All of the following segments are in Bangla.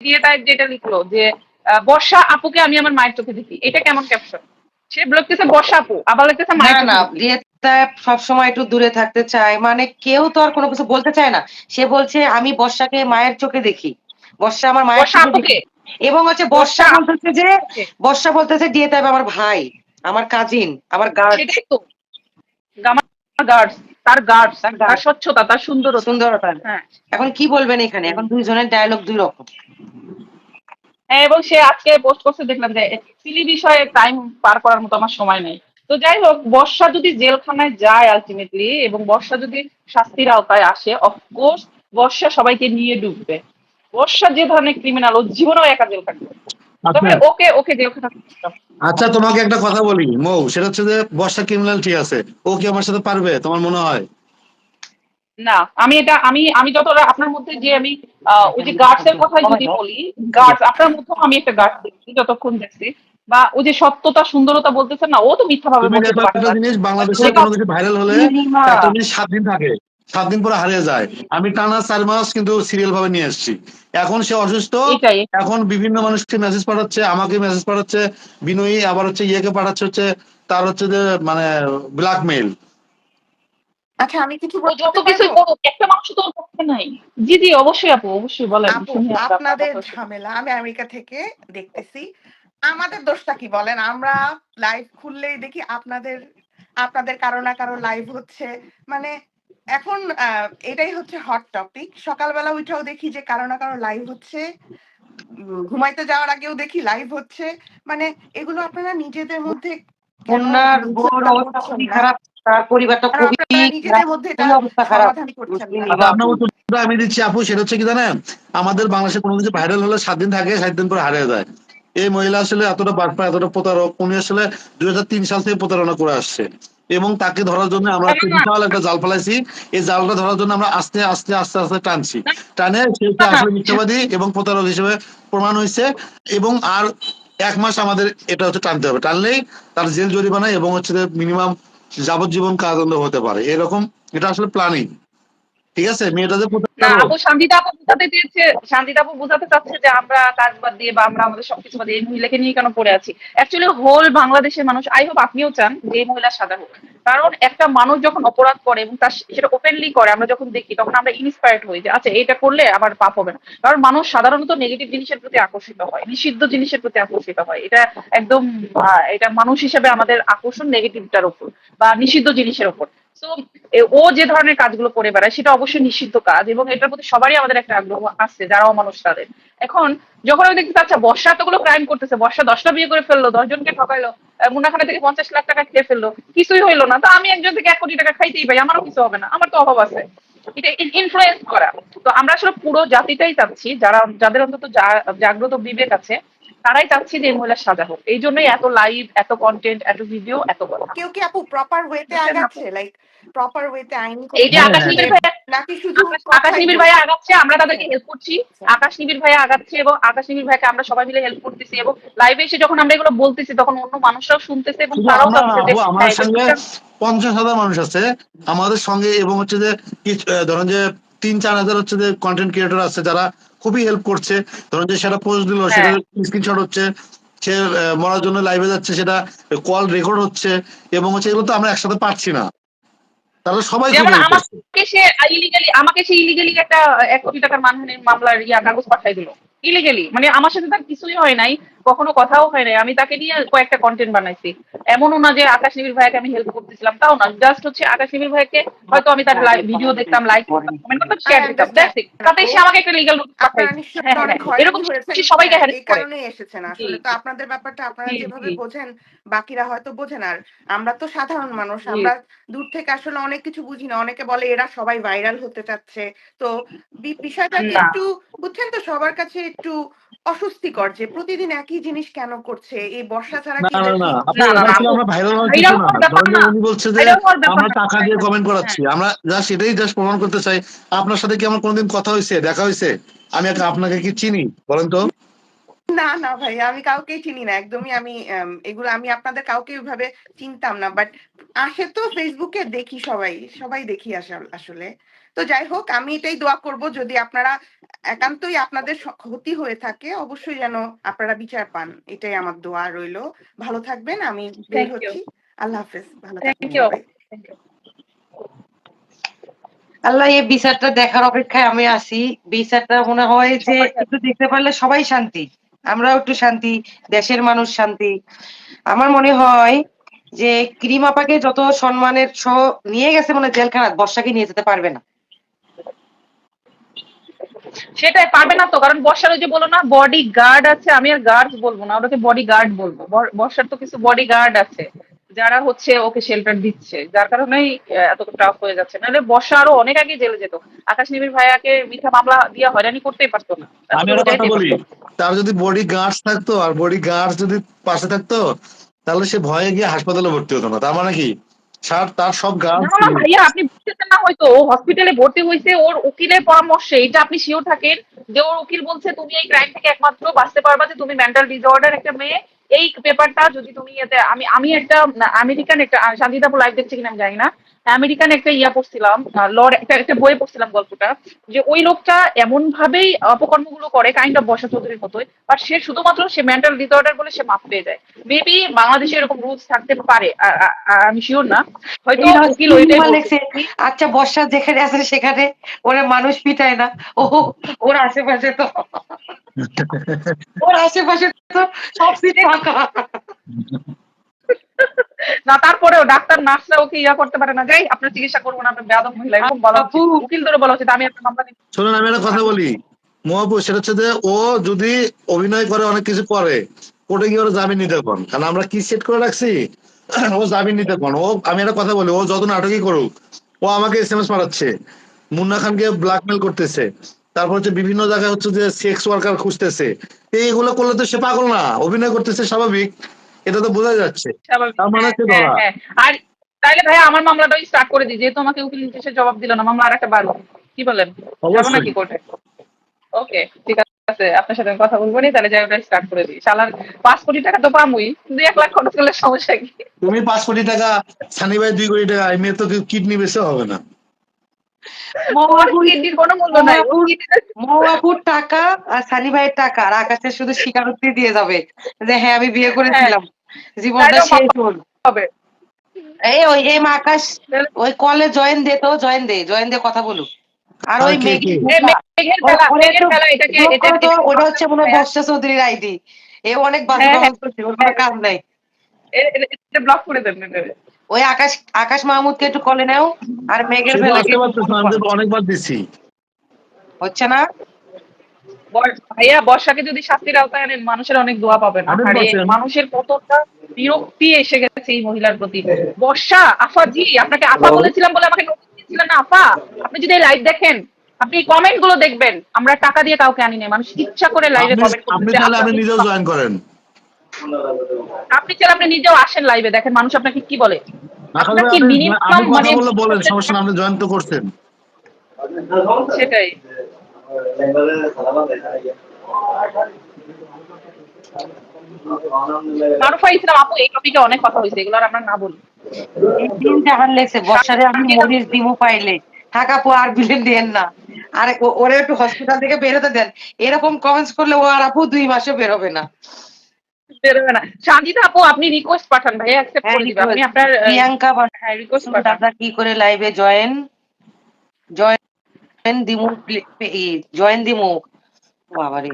দিয়ে যেটা লিখলো যে বর্ষা আপুকে আমি আমার মায়ের চোখে দেখি। এটা কেমন ক্যাপশন সে লিখতেছে বর্ষা আপু। আবার লিখতেছে মায়ের না। সবসময় একটু দূরে থাকতে চায়। মানে কেউ তো আর কোনো কিছু বলতে চায় না। সে বলছে আমি বর্ষাকে মায়ের চোখে দেখি। বর্ষা আমার মায়ের চোখে আপুকে? এবং হচ্ছে বর্ষা বলতেছে যে। বর্ষা বলতেছে দিয়ে দেবে আমার ভাই আমার কাজিন আমার গার্ড আমার গার্ডস তার গার্ডস তার। স্বচ্ছতা তার সুন্দরতা। সুন্দরতা। হ্যাঁ। এখন কি বলবেন এখানে? এখন দুইজনের ডায়লগ দুই রকম। হ্যাঁ এবং সে আজকে পোস্ট করছে দেখলাম যে সিলি বিষয়ে টাইম পার করার মতো আমার সময় নেই। তো যাই হোক বর্ষা যদি জেলখানায় যায় আলটিমেটলি এবং বর্ষা যদি শাস্তির আওতায় আসে অফকোর্স বর্ষা সবাইকে নিয়ে ডুববে। বর্ষা যে ধরনের ক্রিমিনাল ও জীবনেও একা জেল আচ্ছা ওকে ওকে আচ্ছা তোমাকে একটা কথা বলি মৌ সেটা হচ্ছে যে বর্ষা ক্রিমিনাল ঠিক আছে ও কি আমার সাথে পারবে তোমার মনে হয়? না আমি এটা আমি আমি যতটা আপনার মধ্যে যে আমি ওই যে গার্ডস এর কথাই যদি বলি গার্ডস আপনার মধ্যেও আমি একটা গার্ড দেখছি যতক্ষণ দেখছি বা ওই যে সত্যতা সুন্দরতা বলতেছেন না ও তো মিথ্যা ভাবে। জিনিস বাংলাদেশে কোনো কিছু ভাইরাল হলে সাত দিন থাকে। সাত দিন পরে হারিয়ে যায়। আমি টানা চার মাস কিন্তু সিরিয়াল ভাবে নিয়ে এসেছি। এখন সে অসুস্থ এখন বিভিন্ন মানুষকে মেসেজ পাঠাচ্ছে আমাকে মেসেজ পাঠাচ্ছে বিনয়ী আবার হচ্ছে ইয়েকে পাঠাচ্ছে হচ্ছে তার হচ্ছে যে মানে ব্ল্যাকমেইল আচ্ছা আমি কিছু বলতে কিছু একটা মানুষ তো পক্ষে নাই। জি জি অবশ্যই আপু অবশ্যই বলেন আপু শুনি আমরা আপনার আপনাদের ঝামেলা আমি আমেরিকা থেকে দেখতেছি। আমাদের দোষটা কি বলেন? আমরা লাইভ খুললেই দেখি আপনাদের আপনাদের কারও না কারও লাইভ হচ্ছে। মানে এখন আহ, এটাই হচ্ছে হট টপিক সকালবেলা উঠেও দেখি যে কারও না কারও লাইভ হচ্ছে। ঘুমাইতে যাওয়ার আগেও দেখি লাইভ হচ্ছে। মানে এগুলো আপনারা নিজেদের মধ্যে কেন কন্যার বোর অবস্থা খুবই খারাপ। তার পরিবারটা কারণ খুবই নিজেদের মধ্যে অবস্থা খারাপ। আচ্ছা, আমি দিচ্ছি আপু সেটা হচ্ছে কি জানেন? আমাদের বাংলাদেশে কোনো কিছু ভাইরাল হলে সাত দিন থাকে সাত দিন পরে হারিয়ে যায়। এই মহিলা আসলে এতটা বাটপা এতটা প্রতারক উনি আসলে দুই সাল থেকে প্রতারণা করে আসছে। এবং তাকে ধরার জন্য আমরা বিশাল একটা জাল ফেলাইছি। এই জালটা ধরার জন্য আমরা আস্তে আস্তে আস্তে আস্তে টানছি। টানে সে আসলে মিথ্যাবাদী এবং প্রতারক হিসেবে প্রমাণ হয়েছে। এবং আর এক মাস আমাদের এটা হচ্ছে টানতে হবে। টানলেই তার জেল জরিমানা এবং হচ্ছে মিনিমাম যাবজ্জীবন কারাদণ্ড হতে পারে। এরকম এটা আসলে প্ল্যানিং ঠিক আছে মেয়েটা যে আপু শান্তিতা আপু বুঝাতে চেয়েছে শান্তিতা আপু বুঝাতে চাচ্ছে যে আমরা কাজ বাদ দিয়ে বা আমরা আমাদের সবকিছু বাদ দিয়ে এই মহিলাকে নিয়ে কেন পড়ে আছি। অ্যাকচুয়ালি হোল বাংলাদেশের মানুষ আই হোপ আপনিও চান যে এই মহিলা সাজা হোক। কারণ একটা মানুষ যখন অপরাধ করে এবং তার সেটা ওপেনলি করে আমরা যখন দেখি তখন আমরা ইন্সপায়ার্ড হই যে আচ্ছা এটা করলে আবার পাপ হবে না। কারণ মানুষ সাধারণত নেগেটিভ জিনিসের প্রতি আকর্ষিত হয় নিষিদ্ধ জিনিসের প্রতি আকর্ষিত হয়। এটা একদম এটা মানুষ হিসেবে আমাদের আকর্ষণ নেগেটিভটার উপর বা নিষিদ্ধ জিনিসের উপর। ও যে ধরনের কাজগুলো করে বেড়ায়, সেটা অবশ্যই নিষিদ্ধ কাজ এবং এটার প্রতি সবারই আমাদের একটা আগ্রহ আছে, যারা অমানুষ তাদের। এখন, যখন আমি দেখছি আচ্ছা বর্ষা এতগুলো ক্রাইম করতেছে, বর্ষা দশটা বিয়ে করে ফেলল, দশজনকে ঠকাইলো মুনাখানা থেকে পঞ্চাশ লাখ টাকা খেয়ে ফেলল, কিছুই হইল না। তো আমি একজন থেকে এক কোটি টাকা খাইতেই পাই, আমারও কিছু হবে না, আমার তো অভাব আছে। এটা ইনফ্লুয়েন্স করা। তো আমরা আসলে পুরো জাতিটাই চাচ্ছি, যারা, যাদের অন্তত জাগ্রত বিবেক আছে তারাই চাচ্ছি যে মহিলা সাজা হোক। এই জন্যই এত লাইভ এত কন্টেন্ট এত ভিডিও এত কথা কেউ কি আপু প্রপার ওয়েতে আগাচ্ছে? লাইক প্রপার ওয়েতে আইনি এই যে আকাশ নিবিড় ভাইয়া নাকি শুধু আকাশ- নিবিড় ভাইয়া আগাচ্ছে আমরা তাদেরকে হেল্প করছি। আকাশ নিবিড় ভাইয়া আগাচ্ছে এবং আকাশ নিবিড় ভাইকে আমরা সবাই মিলে হেল্প করতেছি এবং লাইভে এসে যখন আমরা এগুলো বলতেছি তখন অন্য মানুষরাও শুনতেছে এবং তারাও আমরা সঙ্গে পঞ্চাশ হাজার মানুষ আছে। আমাদের সঙ্গে এবং হচ্ছে যে কিছু ধরেন যে তিন চার হাজার হচ্ছে যে কন্টেন্ট ক্রিয়েটর আছে যারা খুবই হেল্প করছে। ধরুন যে সেটা পোস্ট দিল হ্যাঁ। সেটা স্ক্রিনশট হচ্ছে সে মরার জন্য লাইভে যাচ্ছে সেটা কল রেকর্ড হচ্ছে এবং হচ্ছে এগুলো তো আমরা একসাথে পাচ্ছি না। তাহলে সবাই আমাকে সে ইলিগালি আমাকে সে ইলিগালি একটা এক কোটি টাকার মানহানির মামলার ইয়া কাগজ পাঠাই দিল। ইলিগালি মানে আমার সাথে তার কিছুই হয় নাই কখনো কথাও হয় নাই। আমি তাকে নিয়ে কয়েকটা কন্টেন্ট বানাইছি। এমনও না যে আকাশ নিবিড় ভাইকে আমি হেল্প করতেছিলাম তাও না। জাস্ট হচ্ছে আকাশ নিবিড় ভাইকে হয়তো আমি তার ভিডিও দেখতাম লাইক করতাম কমেন্ট করতাম শেয়ার দিতাম। it। তাতে সে আমাকে একটা হ্যাঁ, হ্যাঁ, এরকম সবাইকে হ্যাঁ, করে। এসেছেন আসলে। তো আপনাদের ব্যাপারটা আপনারা যেভাবে বোঝেন বাকিরা হয়তো বোঝেন। আর আমরা তো সাধারণ মানুষ আমরা দূর থেকে আসলে অনেক কিছু বুঝি না। অনেকে বলে এরা সবাই ভাইরাল হতে চাচ্ছে। তো বি- বিষয়টাকে না। একটু বুঝছেন তো সবার কাছে একটু অস্বস্তিকর যে প্রতিদিন একই জিনিস কেন করছে? এই বর্ষা ছাড়া না কি না আমরা ভাইরাল হওয়ার কিছু। উনি বলছে যে আমরা টাকা দিয়ে কমেন্ট। করাচ্ছি। আমরা জাস্ট এটাই জাস্ট প্রমাণ করতে চাই। আপনার সাথে কি আমার কোনদিন কথা হয়েছে দেখা হয়েছে? আমি একটা আপনাকে কি চিনি বলেন তো? না না ভাই আমি কাউকেই চিনি না একদমই আমি এগুলো আমি আপনাদের কাউকে ওইভাবে চিনতাম না বাট আসে তো ফেসবুকে দেখি সবাই সবাই দেখি আসে আসলে। তো যাই হোক আমি এটাই দোয়া করব যদি আপনারা একান্তই আপনাদের ক্ষতি হয়ে থাকে অবশ্যই যেন আপনারা বিচার পান এটাই আমার দোয়া রইল। ভালো থাকবেন আমি বের হচ্ছি। আল্লাহ হাফেজ ভালো থাকবেন. আল্লাহ এই বিচারটা দেখার অপেক্ষায় আমি আছি। বিচারটা মনে হয় যে একটু দেখতে পারলে সবাই শান্তি। আমরাও একটু শান্তি দেশের মানুষ শান্তি। আমার মনে হয় যে ক্রিম আপাকে যত সম্মানের সহ নিয়ে গেছে মানে জেলখানা বর্ষাকে নিয়ে যেতে পারবে না। সেটাই পারবে না তো কারণ বর্ষার ওই যে বলো না বডি গার্ড আছে আমি আর গার্ড বলব না ওটাকে বডি গার্ড বলব বর্ষার তো কিছু বডি গার্ড আছে যারা হচ্ছে ওকে শেল্টার দিচ্ছে যার কারণেই এত টাফ হয়ে যাচ্ছে। নাহলে বর্ষা আরও অনেক আগে জেলে যেত। আকাশ নিবির ভাইয়াকে মিথ্যা মামলা দিয়ে হয়রানি করতেই পারতো না। আমি একটা কথা বলি। পারতো। তার যদি বডি গার্ডস থাকতো আর বডি গার্ডস যদি পাশে থাকতো তাহলে সে ভয়ে গিয়ে হাসপাতালে ভর্তি হতো না। তার মানে কি? সার তার সব না ভাইয়া আপনি বুঝতেছেন না হয়তো ও হসপিটালে ভর্তি হয়েছে ওর উকিলের পরামর্শে এটা আপনি শিওর থাকেন যে ওর উকিল বলছে তুমি এই ক্রাইম থেকে একমাত্র বাঁচতে পারবা যে তুমি মেন্টাল ডিসঅর্ডার একটা মেয়ে। এই পেপারটা যদি তুমি এতে আমি আমি একটা আমেরিকান একটা শান্তিতাপুর লাইভ দেখছি কিনা আমি জানি না। আমেরিকান একটা ইয়া পড়ছিলাম লর একটা একটা বইয়ে পড়ছিলাম গল্পটা যে ওই লোকটা এমন ভাবেই অপকর্মগুলো করে কাইন্ড অফ বর্ষা চৌধুরীর মতোই আর সে শুধুমাত্র সে মেন্টাল ডিসঅর্ডার বলে সে মাফ পেয়ে যায়। মেবি বাংলাদেশে এরকম রুলস থাকতে পারে আমি শিওর না। হয়তো উকিল ওইটাই আচ্ছা বর্ষা যেখানে আছে সেখানে ওরা মানুষ পিটায় না। ও ওর আশেপাশে তো। ওর আশেপাশে তো সব সিট ফাঁকা না তারপরেও ডাক্তার নার্সরা ওকে ইয়া করতে পারে না? যাই আপনার চিকিৎসা করব না আপনার বেয়াদব মহিলা এরকম বলা উচিত। উকিল ধরে বলা উচিত আমি আপনার মামলা নিচ্ছি। শোনেন আমি একটা কথা বলি। মহাপু সেটা হচ্ছে যে ও যদি অভিনয় করে অনেক কিছু করে কোর্টে গিয়ে ওরা জামিন নিতে পারেন। কারণ আমরা কি সেট করে রাখছি? ও জামিন নিতে পারেন। ও আমি একটা কথা বলি ও যত নাটকই করুক ও আমাকে এস এম এস মারাচ্ছে মুন্না খানকে ব্ল্যাকমেল করতেছে। তারপর হচ্ছে বিভিন্ন জায়গায় হচ্ছে যে সেক্স ওয়ার্কার খুঁজতেছে। এইগুলো করলে তো সে পাগল না। অভিনয় করতেছে স্বাভাবিক। এটা তো বোঝা যাচ্ছে। তার মানে হচ্ছে হ্যাঁ, ধরা। হ্যাঁ। আর তাইলে ভাই আমার মামলাটাই স্টার্ট করে দিই যেহেতু আমাকে উকিল নির্দেশে জবাব দিল না মামলা আর একটা বাড়ো কি বলেন? যাব নাকি কোর্টে? ওকে ঠিক আছে আপনার সাথে কথা বলব নি তাহলে যাই ওটা স্টার্ট করে দিই। শালার পাঁচ কোটি টাকা তো পামুই দুই এক লাখ খরচ করলে সমস্যা কি? তুমি পাঁচ কোটি টাকা সানি ভাই দুই কোটি টাকা মেয়ে তো কিডনি বেশি হবে না। টাকা আর সানি ভাইয়ের টাকা আর আকাশের শুধু স্বীকারোক্তি দিয়ে যাবে যে হ্যাঁ আমি বিয়ে করেছিলাম। জীবনটা শেষ হল। হবে। এই ওই এই মা আকাশ ওই কলে জয়েন দে তো জয়েন দে জয়েন দে কথা বলুক। আর ওই ওটা হচ্ছে মনে হয় বর্ষা চৌধুরীর আইডি। এ অনেক বাজে হ্যাঁ, ওর কোনো কাজ নাই। এ- এ- এটা ব্লক করে দেন। ওই আকাশ আকাশ মাহমুদকে একটু কলে নাও আর মেঘের তো অনেকবার দিচ্ছি হচ্ছে না? ভাইয়া বর্ষাকে যদি শাস্তির আওতায় আনেন মানুষের অনেক দোয়া পাবেন আরে মানুষের কতটা বিরক্তি এসে গেছে এই মহিলার প্রতি। বর্ষা আফা জি আপনাকে আফা বলেছিলাম বলে আমাকে নোটিশ দিয়েছিলেন না আফা? আপনি যদি লাইভ দেখেন আপনি কমেন্টগুলো দেখবেন। আমরা টাকা দিয়ে কাউকে আনি নাই মানুষ ইচ্ছা করে লাইভে কমেন্ট আপনি তাহলে আপনি নিজেও জয়েন করেন। আপনি চাইলে আপনি নিজেও আসেন লাইভে দেখেন মানুষ আপনাকে কি বলে। আকাশ আপনার ভাই, কি আপনি- minimum মানে- বলেন সমস্যা না আপনি জয়েন তো করছেন। সেটাই। মারুফা ইসলাম আপু এই টপিকে অনেক কথা হয়েছে এগুলো আর আমরা না বলি। এই দিন জাহান লেগছে বর্ষারে আমি মরিচ দিমু পাইলে। থাকা পো আর বিলেন দেন না। আরে ওরে একটু হসপিটাল থেকে বেরোতে দেন। এরকম কমেন্টস করলে ও আর আপু দুই মাসও বেরোবে না। বেরোবে না। আপু আপনি রিকোয়েস্ট পাঠান ভাই অ্যাকসেপ্ট করে দিবে। আপনি আপনার প্রিয়াঙ্কা বা হ্যাঁ রিকোয়েস্ট পাঠান। দাদা কি করে লাইভে জয়েন জয়েন দিমু জয়েন দিমু। বাবারে।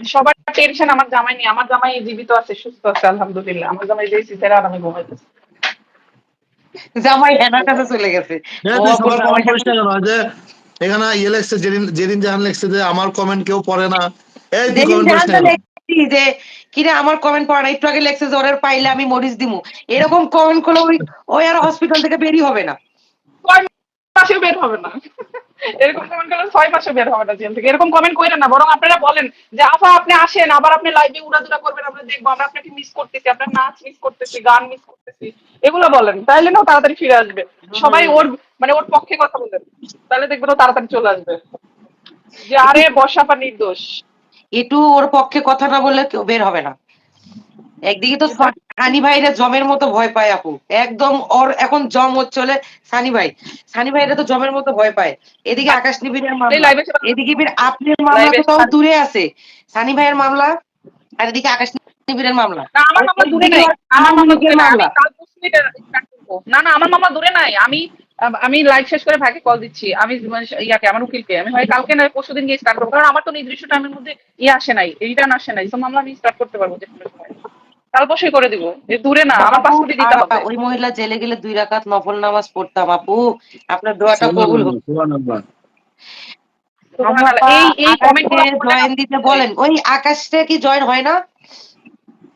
সবার টেনশন আমার জামাই নিয়ে আমার জামাই জীবিত আছে সুস্থ আছে আলহামদুলিল্লাহ। আমার জামাই যে সিসেরা আর আমি ঘুমাইতেছি। জামাই হেনার কাছে চলে গেছে। হ্যাঁ, এখানে ইয়ে লেখছে যেদিন যেদিন জাহান লেখছে যে আমার কমেন্ট কেউ পড়ে না। এই কমেন্ট যে, কিরে আমার কমেন্ট পড়া না একটু আগে যে ওরের পাইলে আমি মরিচ দিমু। এরকম কমেন্ট করলে ওই ওই আর হসপিটাল থেকে বেরিয়ে হবে না। মাসেও বের হবে না। এরকম কমেন্ট করলে ছয় মাসে বের হবে না জেল থেকে। এরকম কমেন্ট করেন না, বরং আপনারা বলেন যে, আফা, আপনি আসেন, আবার আপনি লাইভে উড়াদুরা করবেন, আমরা দেখব, আমরা আপনাকে মিস করতেছি আপনার নাচ মিস করতেছি, গান মিস করতেছি। এগুলো বলেন তাহলে না তাড়াতাড়ি ফিরে আসবে। সবাই ওর মানে ওর পক্ষে কথা বলেন। তাহলে দেখবেন তাড়াতাড়ি চলে আসবে। যে, আরে বর্ষাপা নির্দোষ একটু ওর পক্ষে কথা না বললে কেউ বের হবে না। একদিকে তো সানি ভাইরা জমের মতো ভয় পায় আপু। একদম ওর এখন জম হচ্ছে হলে সানি ভাই। সানি ভাইরা তো জমের মতো ভয় পায়। এদিকে আকাশ নিবিড়ের মামলা। এদিকে আপনার মামলা তো তাও দূরে আছে। সানি ভাইয়ের মামলা আর এদিকে আকাশ নিবিড়ের মামলা। না আমার মামলা দূরে নাই। আমার মামলা দূরে নাই। এটা। না না আমার মামলা দূরে নাই। আমি আম- লাইভ শেষ করে ভাইকে কল দিচ্ছি। আমি মানে ইয়াকে আমার উকিলকে। আমি হয় কালকে না পরশু দিন গিয়ে স্টার্ট করব। কারণ আমার তো নির্দিষ্ট টাইমের মধ্যে ইয়ে আসে নাই রিটার্ন আসে নাই। তো মামলা আমি স্টার্ট করতে পারব যে কোনো সময়। কাল পরশুই করে দিব। এ দূরে না আমার পাঁচ কোটি দিতে হবে। ওই মহিলা জেলে গেলে দুই রাকাত নফল নামাজ পড়তাম। আপু আপনার দোয়াটা কবুল হোক। এই এই কমেন্ট জয়েন দিতে বলেন। ওই আকাশটা কি জয়েন হয় না?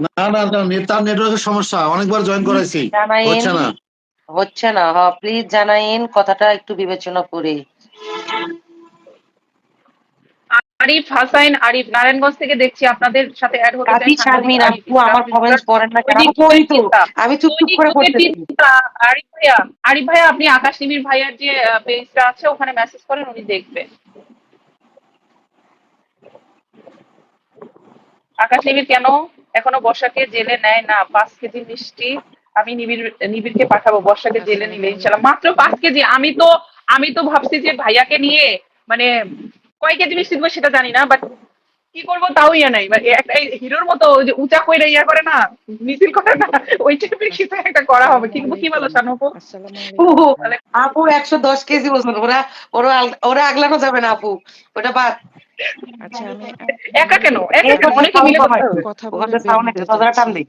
না না না নেটওয়ার্কের সমস্যা। অনেকবার জয়েন করাইছি। হচ্ছে না। হচ্ছে না। হ্যাঁ প্লিজ জানাইন কথাটা একটু বিবেচনা করে। আরিফ হাসাইন আরিফ নারায়ণগঞ্জ থেকে দেখছি আপনাদের সাথে অ্যাড হতে চাই শারমিন আপু আমার কমেন্টস পড়েন না কেন? পড়ি তো। আমি চুপ চুপ করে পড়তেছি। আরিফ ভাইয়া আরিফ ভাইয়া আপনি আকাশ নিবির ভাইয়ার যে পেজটা আছে ওখানে মেসেজ করেন উনি দেখবেন আকাশ নিবির কেন? এখনও বর্ষাকে জেলে নেয় না। পাঁচ কেজি মিষ্টি। আমি নিবির নিবিরকে পাঠাবো বর্ষাকে জেলে নিলে ইনশাল্লাহ। মাত্র পাঁচ কেজি। আমি তো আমি তো ভাবছি যে ভাইয়াকে নিয়ে মানে কয় কেজি মিষ্টি দেবো সেটা জানি না বাট কি করব তাও ইয়া নাই। মানে একটা হিরোর মতো যে উঁচা কইরা ইয়া করে না মিছিল করে না ওই টাইপের কিছু একটা করা হবে। কিন্তু কি বলো শানুপু ও, আপু একশো দশ কেজি ওজন। ওরা ওরা ওরা আগলানো যাবে না আপু। ওটা বাদ। আচ্ছা আমি একা কেন? একা কেন? অনেকে মিলে। কথা ওখানে বলে সাউন্ড চোদরা টান দে।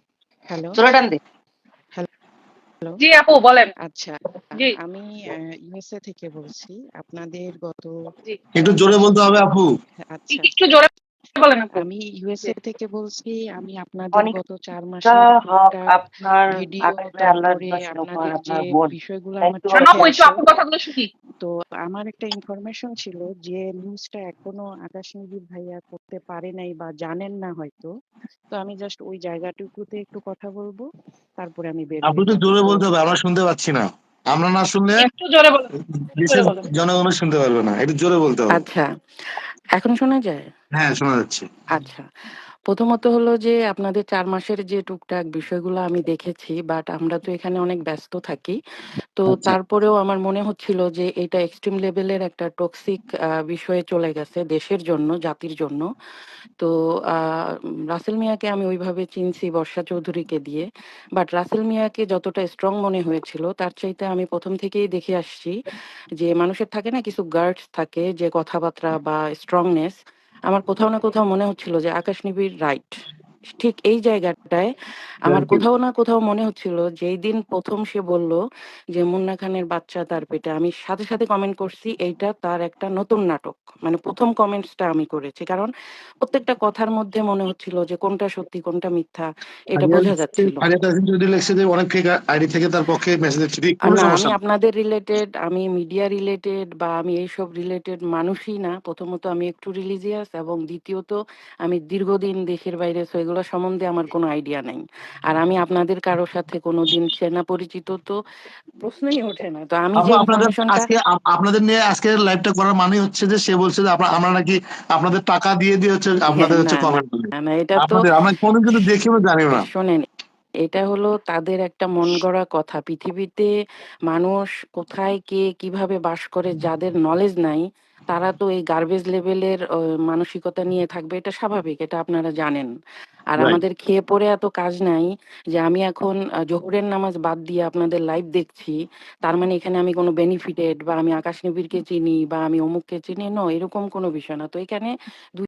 হ্যালো? টান দে। জি আপু বলেন। আচ্ছা জি। আমি ইউএসএ থেকে বলছি। আপনাদের গত একটু জোরে বলতে হবে আপু। আচ্ছা। একটু জোরে বলেন আমি ইউএসএ থেকে বলছি আমি আপনাদের গত চার একটা আপনার ভিডিও আপনাদের যে বিষয়গুলো আমার কথাগুলো শুনি। তো আমার একটা ইনফরমেশন ছিল যে নিউজটা এখনও আকাশ নদীর ভাইয়া করতে পারে নাই বা জানেন না হয়তো। তো আমি জাস্ট ওই জায়গাটুকুতে একটু কথা বলব তারপরে আমি বের আপু হয়ে তো জোরে বলতে হবে আমরা শুনতে পাচ্ছি না। আমরা না শুনলে একটু জোরে বলেন দেশের জনগণ শুনতে পারবে না। একটু জোরে বলতে হবে। আচ্ছা। এখন শোনা যায়? হ্যাঁ শোনা যাচ্ছে। আচ্ছা। প্রথমত হলো যে আপনাদের চার মাসের যে টুকটাক বিষয়গুলো আমি দেখেছি বাট আমরা তো এখানে অনেক ব্যস্ত থাকি। তো আচ্ছা। তারপরেও আমার মনে হচ্ছিল যে এটা এক্সট্রিম লেভেলের একটা টক্সিক বিষয়ে চলে গেছে দেশের জন্য জাতির জন্য। তো আহ, রাসেল মিয়াকে আমি ওইভাবে চিনছি বর্ষা চৌধুরীকে দিয়ে। বাট রাসেল মিয়াকে যতটা স্ট্রং মনে হয়েছিল তার চাইতে আমি প্রথম থেকেই দেখে আসছি যে মানুষের থাকে না কিছু গার্ডস থাকে যে কথাবার্তা বা স্ট্রংনেস আমার কোথাও না কোথাও মনে হচ্ছিল যে আকাশ নিবিড় রাইট ঠিক এই জায়গাটায় আমার কোথাও না কোথাও মনে হচ্ছিল যেই দিন প্রথম সে বলল যে মুন্না খানের বাচ্চা তার পেটে আমি সাথে সাথে কমেন্ট করছি এইটা তার একটা নতুন নাটক। মানে প্রথম কমেন্টসটা আমি করেছি। কারণ প্রত্যেকটা কথার মধ্যে মনে হচ্ছিল যে কোনটা সত্যি কোনটা মিথ্যা এটা বোঝা যাচ্ছিল। আরিয়া তাসিন যদি লিখছে যে অনেক ফেক আইডি থেকে তার পক্ষে মেসেজ দিচ্ছে ঠিক আর কোনো আমি আপনাদের রিলেটেড আমি মিডিয়া রিলেটেড বা আমি এইসব রিলেটেড মানুষই না। প্রথমত আমি একটু রিলিজিয়াস এবং দ্বিতীয়ত আমি দীর্ঘদিন দেশের বাইরে so এগুলো সম্বন্ধে আমার কোনো আইডিয়া নাই। আর আমি আপনাদের কারোর সাথে কোনোদিন চেনা পরিচিত তো প্রশ্নই ওঠে না। তো আমি আজকে আপনাদের নিয়ে আজকে লাইভটা করার মানে হচ্ছে যে সে বলছে যে আমরা নাকি আপনাদের টাকা দিয়ে দিয়ে হচ্ছে আপনাদের হচ্ছে কমেন্ট না, এটা তো আমরা কোনো কিন্তু দেখিও জানিও না। শোনেন এটা হলো তাদের একটা মন গড়া কথা। পৃথিবীতে মানুষ কোথায় কে কীভাবে বাস করে যাদের নলেজ নাই তারা তো এই গার্বেজ লেভেলের মানসিকতা নিয়ে থাকবে এটা স্বাভাবিক এটা আপনারা জানেন। আর আমাদের খেয়ে পড়ে এত কাজ নাই যে আমি এখন জহুরের নামাজ বাদ দিয়ে আপনাদের লাইভ দেখছি তার মানে এখানে আমি কোনো বেনিফিটেড বা আমি আকাশ নিবিড়কে চিনি বা আমি অমুককে চিনি ন এরকম কোনো বিষয় না। তো এখানে দুই